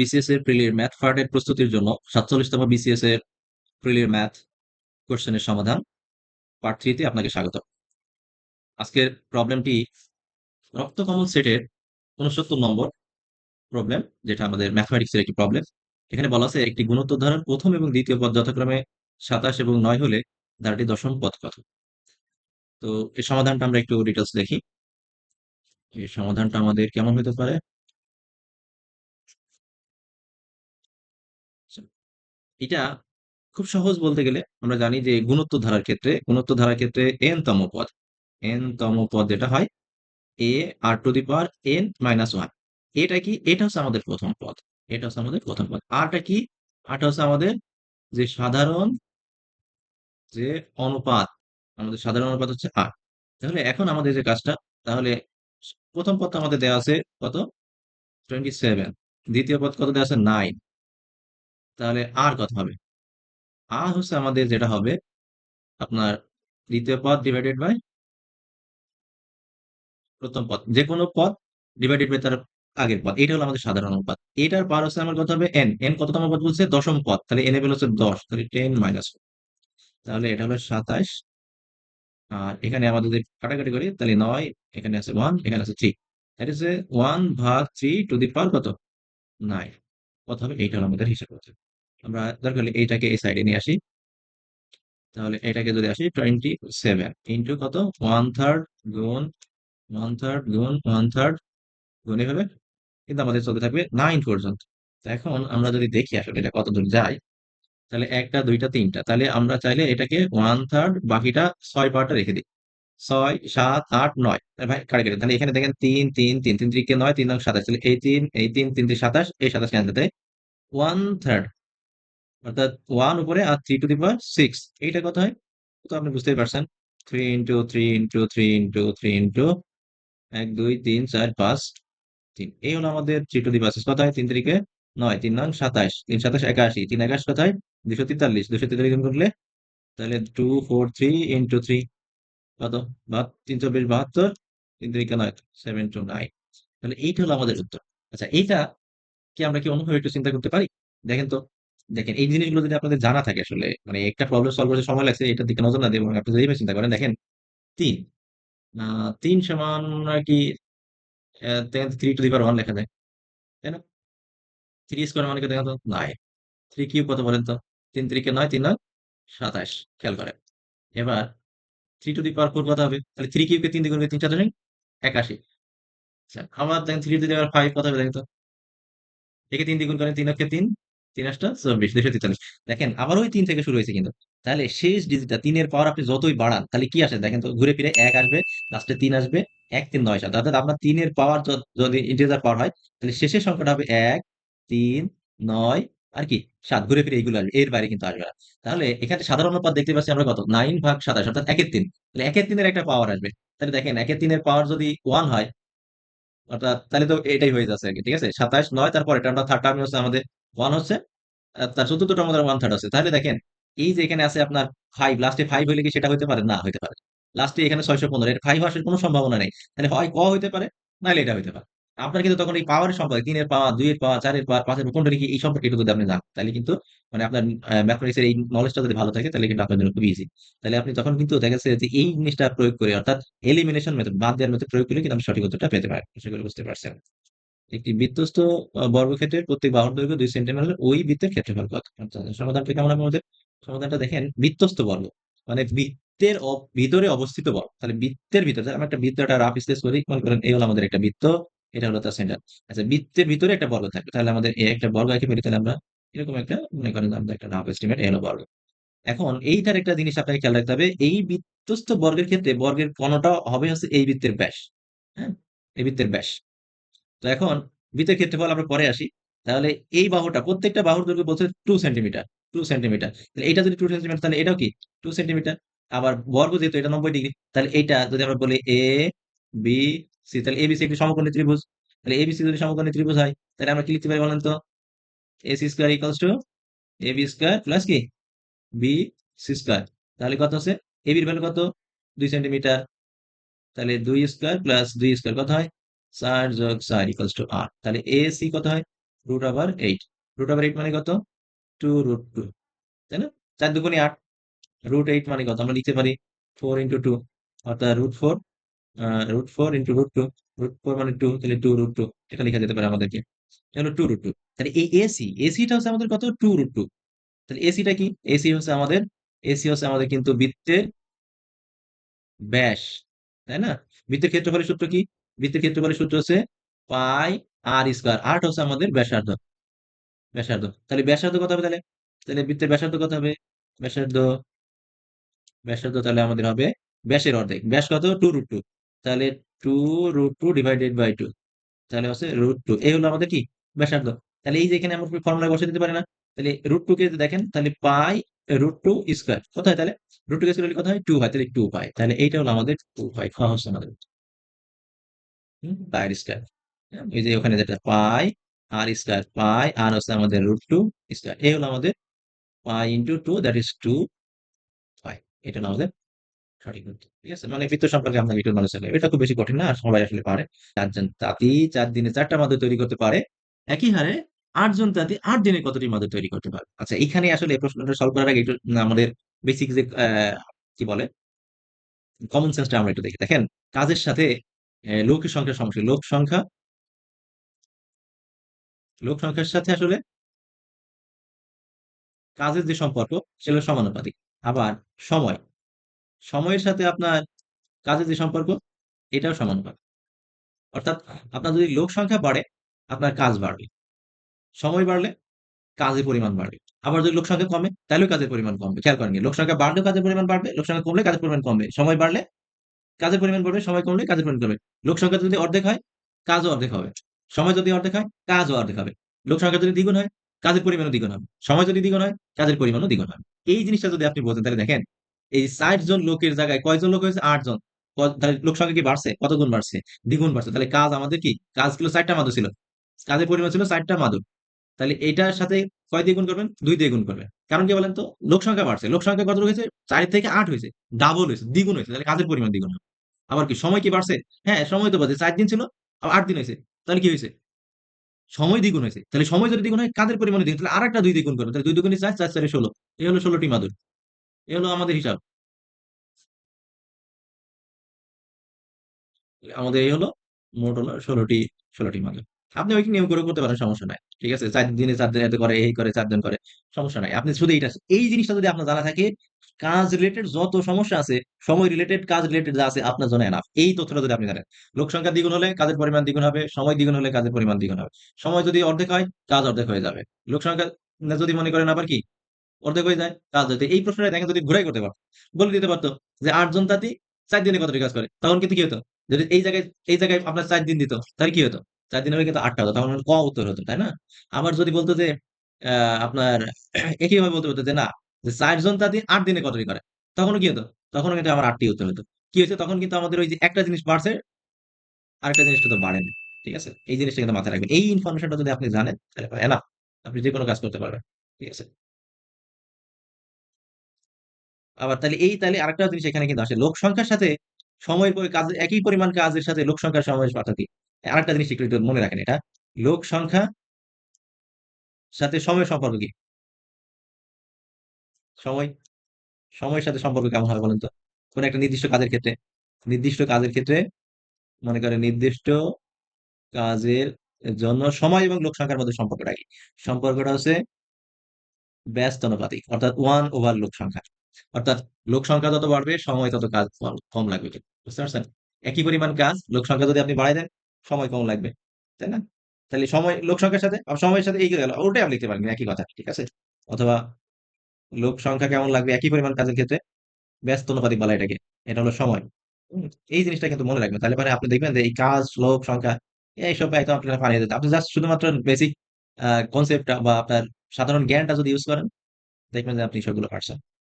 BCS এর math পার্টের প্রস্তুতির জন্য সাতচল্লিশতম বিসিএস এর ম্যাথ সমাধান আপনাকে স্বাগত আজকের প্রবলেমটি সেটের নম্বর প্রবলেম যেটা আমাদের ম্যাথমেটিক্সের একটি প্রবলেম এখানে বলা আছে, একটি গুণোত্তর ধারার প্রথম এবং দ্বিতীয় পদ যথাক্রমে সাতাশ এবং নয় হলে ধারাটি দশম পদ কত? তো এই সমাধানটা আমরা একটু ডিটেলস দেখি। এই সমাধানটা আমাদের কেমন হতে পারে? এটা খুব সহজ বলতে গেলে আমরা জানি যে গুণত্ব ধারার ক্ষেত্রে গুণত্ব ধারার ক্ষেত্রে এন তম পদ এন তম পদ যেটা হয় A R to the power N minus one এটা কি? এটা হচ্ছে আমাদের প্রথম পদ, এটা হচ্ছে আমাদের প্রথম পদ। আরটা কি? আরটা হচ্ছে আমাদের যে সাধারণ যে অনুপাত, আমাদের সাধারণ অনুপাত হচ্ছে আর তাহলে এখন আমাদের যে কাজটা, তাহলে প্রথম পদটা আমাদের দেওয়া আছে কত? টোয়েন্টি সেভেন দ্বিতীয় পদ কত দেওয়া আছে? নাইন তাহলে আর কত হবে? আর হচ্ছে আমাদের যেটা হবে আপনার দ্বিতীয় পদ ডিভাইডেড বাই প্রথম পদ। যে কোনো পদ ডিভাইডেড বাই তার আগের পদ। এটা হলো আমাদের সাধারণ অনুপাত এটার পার হচ্ছে আমার কত হবে? এন এন কততম পদ বলছে? দশম পদ। তাহলে এন এর হচ্ছে দশ। তাহলে টেন মাইনাস তাহলে এটা হলো সাতাশ। আর এখানে আমাদের যদি কাটাকাটি করি, তাহলে নয়, এখানে আছে ওয়ান এখানে আছে থ্রি দ্যাট ওয়ান ভাগ থ্রি টু দি পাওয়ার কত? নাইন কত হবে? এইটা আমাদের হিসাব করতে আমরা দরকার হলে এইটাকে এই সাইডে নিয়ে আসি। তাহলে এটাকে যদি আসি টোয়েন্টি সেভেন ইন্টু কত? ওয়ান থার্ড গুণ ওয়ান থার্ড গুণ ওয়ান থার্ড গুণ এভাবে। কিন্তু আমাদের চলতে থাকবে নাইন পর্যন্ত। এখন আমরা যদি দেখি আসলে এটা কত দূর যায় তাহলে একটা, দুইটা, তিনটা। তাহলে আমরা চাইলে এটাকে ওয়ান থার্ড বাকিটা ছয় পার্টটা রেখে দিই। ছয়, সাত, আট, নয়। ভাই কাটে কেটে তাহলে এখানে দেখেন তিন তিন তিন তিন তিরিকে নয়, তিন নয় সাতাশ। তাহলে এই তিন এই তিন তিন তিন, সাতাশ, এই সাতাশ ক্যান্সেল দেয়? ওয়ান থার্ড অর্থাৎ ওয়ান উপরে আর three to the power six এইটা কত হয়? তো আপনি বুঝতেই পারছেন। Three into three into three into three into এক, দুই, তিন, চার, পাঁচ, তিন। এই হলো আমাদের থ্রি টু দি পাওয়ার কত হয়? তিন তারিখে নয়, তিন নং সাতাশ, তিন সাতাশ একাশি, তিন একাশ কত হয় দুশো তেতাল্লিশ দুশো তেতাল্লিশ গুণ করলে? তাহলে two four three into three কত? তিন চব্বিশ, বাহাত্তর, তিন তারিখে নয় সেভেন টু নাইন তাহলে এইটা হলো আমাদের উত্তর। আচ্ছা এইটা কি আমরা কি অন্যভাবে একটু চিন্তা করতে পারি? দেখেন তো, দেখেন, এই জিনিসগুলো যদি আপনাদের জানা থাকে আসলে মানে একটা প্রবলেম সলভ করতে সময় লাগছে, এটার দিকে নজর না দিয়ে আপনি যদি চিন্তা করেন, দেখেন, তিন তিন সমান আর কি three to the power one লেখা যায়, তাই না? থ্রি স্কোয়ার মানে কি দেখেন তো নয় থ্রি কিউব কত বলেন তো? তিন তিরিকে নয়, তিন নয়, সাতাশ। খেয়াল করেন এবার three to the power four কত হবে? তাহলে থ্রি কিউবকে তিন দ্বিগুণ তিন সাতাশ একাশি। আবার দেখেন three to the power five কত হবে দেখেন তো? একে তিন দ্বিগুণ করেন তিন অক্ষে তিন তিন আটটা চব্বিশ দুশো তেতাল্লিশ। দেখেন, আবার ওই তিন থেকে শুরু হয়েছে কিন্তু। তাহলে শেষ ডিজিটটা তিনের পাওয়ার আপনি যতই বাড়ান, তাহলে কি আসে? দেখেন তো, ঘুরে ফিরে এক আসবে লাস্টে তিন আসবে, এক, তিন, নয় সাত অর্থাৎ আপনার তিনের পাওয়ার যদি ইন্টিজার পাওয়ার হয়, তাহলে শেষের সংখ্যাটা হবে এক তিন নয় আর কি সাত ঘুরে ফিরে এইগুলো আসবে এর বাইরে কিন্তু আসবে না। তাহলে এখানে সাধারণ অনুপাত দেখতে পাচ্ছি আমরা কত? নাইন ভাগ সাতাশ অর্থাৎ একের তিন। তাহলে একের তিনের একটা পাওয়ার আসবে। তাহলে দেখেন একের তিনের পাওয়ার যদি ওয়ান হয় অর্থাৎ তাহলে তো এটাই হয়ে যাচ্ছে আর কি ঠিক আছে? সাতাশ নয় তারপর এটা আমরা থার্ড টার্ম হচ্ছে আমাদের ওয়ান হচ্ছে তার চতুর্থটা আমাদের ওয়ান থার্ড হচ্ছে। তাহলে দেখেন এই যে এখানে আছে আপনার ফাইভ লাস্টে ফাইভ হইলে কি সেটা হইতে পারে? না হইতে পারে। লাস্টে এখানে ছয়শো পনেরো এটা ফাইভ আসার কোনো সম্ভাবনা নেই। তাহলে হয় ক হইতে পারে? নাহলে এটা হইতে পারে। আপনার কিন্তু তখন এই পাওয়ারের সম্পর্কে তিনের পাওয়ার দুইয়ের পাওয়ার চারের পাওয়ার পাঁচের কোনটা কি এই সম্পর্কে একটু যদি আপনি জানেন তাহলে কিন্তু মানে আপনার ম্যাথমেটিক্সের এই নলেজটা যদি ভালো থাকে তাহলে কিন্তু আপনার জন্য খুব ইজি তাহলে আপনি তখন কিন্তু দেখা যাচ্ছে যে এই জিনিসটা প্রয়োগ করে অর্থাৎ এলিমিনেশন মেথড বাদ দেওয়ার মেথড প্রয়োগ করে কিন্তু আপনি সঠিক উত্তরটা পেতে পারেন। আশা করি বুঝতে পারছেন। একটি আহ, বর্গক্ষেত্রের প্রত্যেক বাহুর দৈর্ঘ্য দুই সেন্টিমিটার ওই বৃত্তের ক্ষেত্রফল কত? আচ্ছা, সমাধানটা কেমন আমাদের? সমাধানটা দেখেন বৃত্তস্থ বর্গ মানে বৃত্তের ভিতরে অবস্থিত বর্গ। তাহলে বৃত্তের ভিতরে আমরা একটা বৃত্ত একটা রাফ স্কেচ করি মনে করেন এই হলো আমাদের একটা বৃত্ত। এটা হলো তার সেন্টার আচ্ছা বৃত্তের ভিতরে একটা বর্গ থাকবে তাহলে আমাদের এই একটা বর্গ এঁকে ফেলি, তাহলে আমরা এরকম একটা মনে করেন আমরা একটা রাফ এস্টিমেট এই হলো বর্গ। এখন এইটার একটা জিনিস আপনাকে খেয়াল রাখতে হবে, এই বৃত্তস্থ বর্গের ক্ষেত্রে বর্গের কোণটা হবে হচ্ছে এই বৃত্তের ব্যাস হ্যাঁ? এই বৃত্তের ব্যাস। তো এখন বৃত্তের ক্ষেত্রফল আমরা পরে আসি। তাহলে এই বাহুটা, প্রত্যেকটা বাহুর দৈর্ঘ্য বলছে টু সেন্টিমিটার টু সেন্টিমিটার তাহলে এটা যদি টু সেন্টিমিটার তাহলে এটাও কি? টু সেন্টিমিটার আবার বর্গ যেহেতু এটা নব্বই ডিগ্রি তাহলে এটা যদি আমরা বলি এ বি সি, তাহলে এবিসি একটি সমকোণী ত্রিভুজ। তাহলে এবিসি যদি সমকোণী ত্রিভুজ হয়। তাহলে আমরা কি লিখতে পারি বলেন তো? A, C square equals to A, B square plus কি? B, C square. তাহলে কত আছে? এ বির ভ্যালু কত? দুই সেন্টিমিটার। তাহলে দুই স্কোয়ার প্লাস দুই স্কোয়ার কত হয়? চার যোগ চার ইকুয়ালস টু আট। তাহলে এ, সি কত হয়? রুট আবার এইট। রুট আবার এইট মানে কত? Two root two. তাই না? চার দুগুণে আট। রুট এইট মানে কত? আমরা লিখতে পারি ফোর ইন্টু টু। অর্থাৎ root four root four into root two root four মানে টু তাহলে টু রুট টু এটা লেখা যেতে পারে আমাদেরকে। হলো টু রুট টু তাহলে এই এসি এসিটা হচ্ছে আমাদের কত? টু রুট টু তাহলে এসিটা কি? এসি হচ্ছে আমাদের এসি হচ্ছে আমাদের কিন্তু বৃত্তের ব্যাস, তাই না? বৃত্তের ক্ষেত্রফলের সূত্র কি? বৃত্তের ক্ষেত্রফলের সূত্র হচ্ছে পাই আর স্কোয়ার। আট হচ্ছে আমাদের ব্যাসার্ধ। ব্যাসার্ধ। তাহলে ব্যাসার্ধ কত হবে তাহলে? তাহলে বৃত্তের ব্যাসার্ধ কত হবে? ব্যাসার্ধ ব্যাসার্ধ তাহলে আমাদের হবে ব্যাসের অর্ধেক। ব্যাস কত? টু রুট টু তাহলে two root two divided by two তাহলে হচ্ছে রুট টু এই হলো আমাদের কি? ব্যাসার্ধ। তাহলে এই যে এখানে আমরা ফর্মুলা বসে দিতে পারি না, তাহলে রুট টু কে দেখেন, তাহলে পাই রুট টু স্কোয়ার কত হয় তাহলে? রুট টু কে স্কোয়ার কত হয় টু হয়, তাহলে টু পাই তাহলে এইটা হলো আমাদের টু পাই খাওয়া হচ্ছে আমাদের পাই স্কোয়ার এই যে ওখানে যেটা পাই আর স্কোয়ার পাই আর হচ্ছে আমাদের রুট টু স্কোয়ার এই হলো আমাদের pi into two that is two pi এটা হলো আমাদের সঠিক ঠিক আছে? মানে বৃত্ত সম্পর্কে একটু নলেজ থাকবে এটা খুব বেশি কঠিন না সবাই আসলে পারে। চারজন তাঁতি চার দিনে চারটা মাদুর তৈরি করতে পারে। একই হারে আটজন তাঁতি আট দিনে কতটি মাদুর তৈরি করতে পারে? আচ্ছা এখানে আসলে প্রশ্নটা সলভ করার আগে একটু আমাদের বেসিক যে কি বলে? কমন সেন্সটা আমরা একটু দেখি। দেখেন কাজের সাথে আহ, লোকের সংখ্যার সমস্যা লোক সংখ্যা লোক সংখ্যার সাথে আসলে কাজের যে সম্পর্ক সেগুলো সমানুপাতিক। আবার সময় সময়ের সাথে আপনার কাজের যে সম্পর্ক, এটাও সমানুপাতিক অর্থাৎ আপনার যদি লোক সংখ্যা বাড়ে, আপনার কাজ বাড়বে। সময় বাড়লে কাজের পরিমাণ বাড়বে। আবার যদি লোক সংখ্যা কমে, তাহলেও কাজের পরিমাণ কমবে। খেয়াল করেন লোক সংখ্যা বাড়লেও কাজের পরিমাণ বাড়বে, লোক সংখ্যা কমলে কাজের পরিমাণ কমবে। সময় বাড়লে কাজের পরিমাণ বাড়বে, সময় কমলে কাজের পরিমাণ কমবে। লোক সংখ্যা যদি অর্ধেক হয়, কাজও অর্ধেক হবে। সময় যদি অর্ধেক হয়, কাজও অর্ধেক হবে। লোক সংখ্যা যদি দ্বিগুণ হয়, কাজের পরিমাণও দ্বিগুণ হবে। সময় যদি দ্বিগুণ হয়, কাজের পরিমাণও দ্বিগুণ হবে। এই জিনিসটা যদি আপনি বলতেন, তাহলে দেখেন এই ষাট জন লোকের জায়গায় কয়জন লোক হয়েছে? আট জন লোক সংখ্যা কি বাড়ছে? কত গুণ বাড়ছে? দ্বিগুণ বাড়ছে। তাহলে কাজ আমাদের কি? কাজ ছিল ষাটটা মাদুর ছিল। কাজের পরিমাণ ছিল ষাটটা মাদুর। তাহলে এটার সাথে কয় দিয়ে গুণ করবেন? দুই দিয়ে গুণ করবেন। কারণ কি বলেন তো? লোক সংখ্যা বাড়ছে। লোক সংখ্যা কত হয়েছে? চার থেকে আট হয়েছে। ডাবল হয়েছে। দ্বিগুণ হয়েছে। তাহলে কাজের পরিমাণ দ্বিগুণ হবে। আবার কি? সময় কি বাড়ছে? হ্যাঁ সময় তো বাড়ছে। চার দিন ছিল আট দিন হয়েছে। তাহলে কি হয়েছে? সময় দ্বিগুণ হয়েছে। তাহলে সময় যদি দ্বিগুণ হয়, কাজের পরিমাণ দ্বিগুণ। তাহলে আর একটা দুই দ্বিগুণ করবেন। তাহলে দুই দুগুণে চার চার, চারে ষোলো। এই হলো ষোলোটি মাদুর। এই হলো আমাদের হিসাব। আমাদের এই হলো মোট হলো ষোলোটি ষোলোটি মাদুর আপনি ওই নিয়ম করে করতে পারেন, সমস্যা নাই। ঠিক আছে? চার দিনে চার দিন এত করে, এই করে চার দিন করে, সমস্যা নাই। আপনি শুধু এইটা, এই জিনিসটা যদি আপনার জানা থাকে, কাজ রিলেটেড যত সমস্যা আছে, সময় রিলেটেড কাজ রিলেটেড যা আছে, আপনার জন্য এনাফ এই তথ্যটা যদি আপনি জানেন। লোক সংখ্যা দ্বিগুণ হলে কাজের পরিমাণ দ্বিগুণ হবে, সময় দ্বিগুণ হলে কাজের পরিমাণ দ্বিগুণ হবে। সময় যদি অর্ধেক হয়, কাজ অর্ধেক হয়ে যাবে। লোক সংখ্যা যদি মনে করেন আবার কি অর্ধেক হয়ে যায় কাজ এই প্রশ্নটা দেখেন যদি ঘুরাই করতে পারতো, বলে দিতে পারতো যে আটজন তাঁতি চার দিনে কতটি কাজ করে, তখন কিন্তু কি হতো? যদি এই জায়গায় এই জায়গায় আপনার চার দিন দিত, তাহলে কি হতো? চার দিন কিন্তু আটটা হতো তখন ক উত্তর হতো, তাই না? আবার যদি বলতো যে আপনার একই ভাবে বলতে হতো যে না, যে চারজন তাঁতি আট দিনে কতটি করে, তখনও কি হতো? তখনও কিন্তু আমার আটটি উত্তর হতো। কি হয়েছে? তখন কিন্তু আমাদের ওই যে একটা জিনিস বাড়ছে, আরেকটা জিনিসটা তো বাড়েনি, ঠিক আছে? এই জিনিসটা কিন্তু মাথায় রাখবেন। এই ইনফরমেশনটা যদি আপনি জানেন, তাহলে এনা আপনি যে কোনো কাজ করতে পারবেন, ঠিক আছে? আবার তাহলে এই তাহলে আরেকটা জিনিস এখানে কিন্তু আসে। লোক সংখ্যার সাথে সময়ের পরে কাজ একই পরিমাণ কাজের সাথে লোক সংখ্যার সময়ের পার্থক্য? আরেকটা জিনিস একটু মনে রাখেন এটা। লোক সংখ্যা সাথে সময় সম্পর্ক কি? সময়, সময়ের সাথে সম্পর্ক কেমন হয় বলেন তো? কোন একটা নির্দিষ্ট কাজের ক্ষেত্রে। নির্দিষ্ট কাজের ক্ষেত্রে মনে করেন নির্দিষ্ট কাজের জন্য সময় এবং লোক সংখ্যার মধ্যে সম্পর্কটা কি? সম্পর্কটা হচ্ছে ব্যস্ত অনুপাতিক, অর্থাৎ ওয়ান ওভার লোক সংখ্যা। অর্থাৎ লোক সংখ্যা যত বাড়বে, সময় তত কাজ কম- লাগবে বুঝতে পারছেন? একই পরিমাণ কাজ, লোক সংখ্যা যদি আপনি বাড়াই দেন, সময় কম লাগবে। তাই না? তাহলে সময়, লোক সংখ্যার সাথে সময়ের সাথে এই গেল, ওটাই আপনি লিখতে পারেন একই কথা, ঠিক আছে? অথবা লোক সংখ্যা কেমন লাগবে, একই পরিমাণ কাজের ক্ষেত্রে, ব্যস্ত অনুপাতিক বলা এটাকে, এটা হলো সময়। এই জিনিসটা কিন্তু মনে রাখবেন। তাহলে পরে আপনি দেখবেন যে এই কাজ, লোক সংখ্যা এইসব একদম আপনার পানিয়ে যেতে আপনি জাস্ট শুধুমাত্র বেসিক কনসেপ্টটা বা আপনার সাধারণ জ্ঞানটা যদি ইউজ করেন, দেখবেন যে আপনি সবগুলো পারছেন।